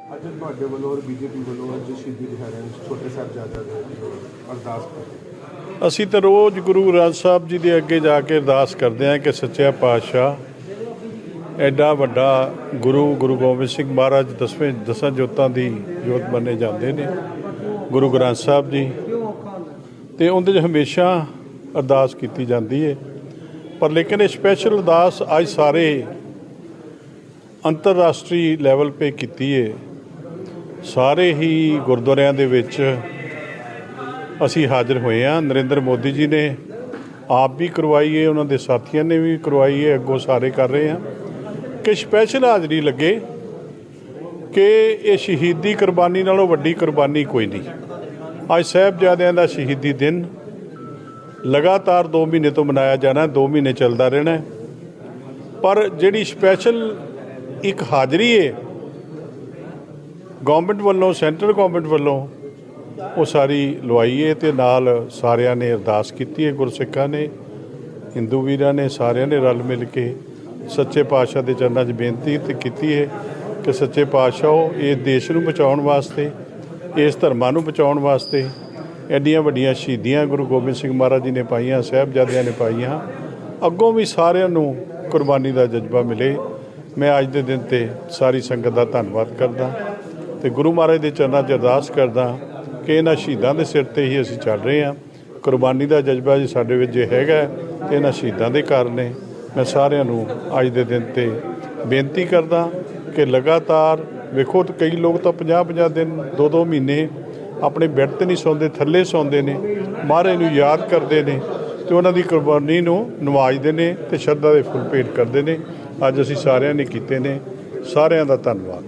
ਅੱਜ ਤੁਹਾਡੇ ਵੱਲੋਂ ਔਰ ਬੀਜੇਪੀ ਵੱਲੋਂ ਅੱਜ ਸ਼ਹੀਦੀ ਦਿਹਾੜੇ ਨੂੰ ਛੋਟੇ ਸਾਹਿਬਜ਼ਾਦਿਆਂ ਦੇ ਅਰਦਾਸ ਕਰਦੇ ਅਸੀਂ ਤਾਂ ਰੋਜ਼ ਗੁਰੂ ਗ੍ਰੰਥ ਸਾਹਿਬ ਜੀ ਦੇ ਅੱਗੇ ਜਾ ਕੇ ਅਰਦਾਸ ਕਰਦੇ ਹਾਂ ਕਿ ਸੱਚਾ ਪਾਤਸ਼ਾਹ ਐਡਾ ਵੱਡਾ ਗੁਰੂ ਗੁਰੂ ਗੋਬਿੰਦ ਸਿੰਘ ਮਹਾਰਾਜ ਦਸਵੇਂ ਦਸਾਂ ਜੋਤਾਂ ਦੀ ਜੋਤ ਮੰਨੇ ਜਾਂਦੇ ਨੇ, ਗੁਰੂ ਗ੍ਰੰਥ ਸਾਹਿਬ ਜੀ। ਤੇ ਉਹਦੇ 'ਚ ਹਮੇਸ਼ਾ ਅਰਦਾਸ ਕੀਤੀ ਜਾਂਦੀ ਹੈ। ਪਰ ਲੇਕਿਨ ਇਹ ਸਪੈਸ਼ਲ ਅਰਦਾਸ ਅੱਜ ਸਾਰੇ ਅੰਤਰਰਾਸ਼ਟਰੀ ਲੈਵਲ 'ਤੇ ਕੀਤੀ ਹੈ ਸਾਰੇ ਹੀ ਗੁਰਦੁਆਰਿਆਂ ਦੇ ਵਿੱਚ ਅਸੀਂ ਹਾਜ਼ਰ ਹੋਏ ਹਾਂ। ਨਰਿੰਦਰ ਮੋਦੀ ਜੀ ਨੇ ਆਪ ਵੀ ਕਰਵਾਈ ਹੈ ਉਹਨਾਂ ਦੇ ਸਾਥੀਆਂ ਨੇ ਵੀ ਕਰਵਾਈ ਹੈ ਅੱਗੋਂ ਸਾਰੇ ਕਰ ਰਹੇ ਹਾਂ। ਕਿ ਸਪੈਸ਼ਲ ਹਾਜ਼ਰੀ ਲੱਗੇ ਕਿ ਇਹ ਸ਼ਹੀਦੀ ਕੁਰਬਾਨੀ ਨਾਲੋਂ ਵੱਡੀ ਕੁਰਬਾਨੀ ਕੋਈ ਨਹੀਂ। ਅੱਜ ਸਾਹਿਬਜ਼ਾਦਿਆਂ ਦਾ ਸ਼ਹੀਦੀ ਦਿਨ। ਲਗਾਤਾਰ 2 ਮਹੀਨੇ ਤੋਂ ਮਨਾਇਆ ਜਾਣਾ 2 ਮਹੀਨੇ ਚੱਲਦਾ ਰਹਿਣਾ। ਪਰ ਜਿਹੜੀ ਸਪੈਸ਼ਲ ਇੱਕ ਹਾਜ਼ਰੀ ਹੈ ਗਵਰਨਮੈਂਟ ਵੱਲੋਂ ਸੈਂਟਰਲ ਗਵਰਨਮੈਂਟ ਵੱਲੋਂ ਉਹ ਸਾਰੀ ਲਵਾਈ ਹੈ ਤੇ ਨਾਲ ਸਾਰਿਆਂ ਨੇ ਅਰਦਾਸ ਕੀਤੀ ਹੈ ਗੁਰਸਿੱਖਾਂ ਨੇ, ਹਿੰਦੂ ਵੀਰਾਂ ਨੇ, ਸਾਰਿਆਂ ਨੇ ਰਲ ਮਿਲ ਕੇ ਸੱਚੇ ਪਾਤਸ਼ਾਹ ਦੇ ਚਰਨਾਂ 'ਚ ਬੇਨਤੀ ਤੇ ਕੀਤੀ ਹੈ ਕਿ ਸੱਚੇ ਪਾਤਸ਼ਾਹ ਇਹ ਦੇਸ਼ ਨੂੰ ਬਚਾਉਣ ਵਾਸਤੇ, ਇਸ ਧਰਮਾਂ ਨੂੰ ਬਚਾਉਣ ਵਾਸਤੇ ਐਡੀਆਂ ਵੱਡੀਆਂ ਸ਼ਹੀਦੀਆਂ ਗੁਰੂ ਗੋਬਿੰਦ ਸਿੰਘ ਮਹਾਰਾਜ ਜੀ ਨੇ ਪਾਈਆਂ, ਸਾਹਿਬਜ਼ਾਦਿਆਂ ਨੇ ਪਾਈਆਂ। ਅੱਗੋਂ ਵੀ ਸਾਰਿਆਂ ਨੂੰ ਕੁਰਬਾਨੀ ਦਾ ਜਜ਼ਬਾ ਮਿਲੇ। ਮੈਂ ਅੱਜ ਦੇ ਦਿਨ ਤੇ ਸਾਰੀ ਸੰਗਤ ਦਾ ਧੰਨਵਾਦ ਕਰਦਾ ਤੇ ਗੁਰੂ ਮਹਾਰਾਜ ਦੇ ਚਰਨਾਂ 'ਚ ਅਰਦਾਸ ਕਰਦਾ ਕਿ ਇਹਨਾਂ ਸ਼ਹੀਦਾਂ ਦੇ ਸਿਰ ਤੇ ਹੀ ਅਸੀਂ ਚੱਲ ਰਹੇ ਹਾਂ। ਕੁਰਬਾਨੀ ਦਾ ਜਜ਼ਬਾ ਜੀ ਸਾਡੇ ਵਿੱਚ ਜੇ ਹੈਗਾ ਹੈ, ਤੇ ਇਹਨਾਂ ਸ਼ਹੀਦਾਂ ਦੇ ਕਾਰਨ ਨੇ। ਮੈਂ ਸਾਰਿਆਂ ਨੂੰ ਅੱਜ ਦੇ ਦਿਨ ਤੇ ਬੇਨਤੀ ਕਰਦਾ ਕਿ ਲਗਾਤਾਰ ਵੇਖੋ ਤੇ ਕਈ ਲੋਕ ਤਾਂ 50-50 ਦਿਨ 2-2 ਮਹੀਨੇ ਆਪਣੇ ਬੈੱਡ ਤੇ ਨਹੀਂ ਸੌਂਦੇ ਥੱਲੇ ਸੌਂਦੇ ਨੇ ਮਹਾਰਾਜ ਨੂੰ ਯਾਦ ਕਰਦੇ ਨੇ ਤੇ ਉਹਨਾਂ ਦੀ ਕੁਰਬਾਨੀ ਨੂੰ ਨਵਾਜਦੇ ਨੇ ਤੇ ਸ਼ਰਧਾ ਦੇ ਫੁੱਲ ਭੇਟ ਕਰਦੇ ਨੇ। ਅੱਜ ਅਸੀਂ ਸਾਰਿਆਂ ਨੇ ਕੀਤੇ ਨੇ ਸਾਰਿਆਂ ਦਾ ਧੰਨਵਾਦ।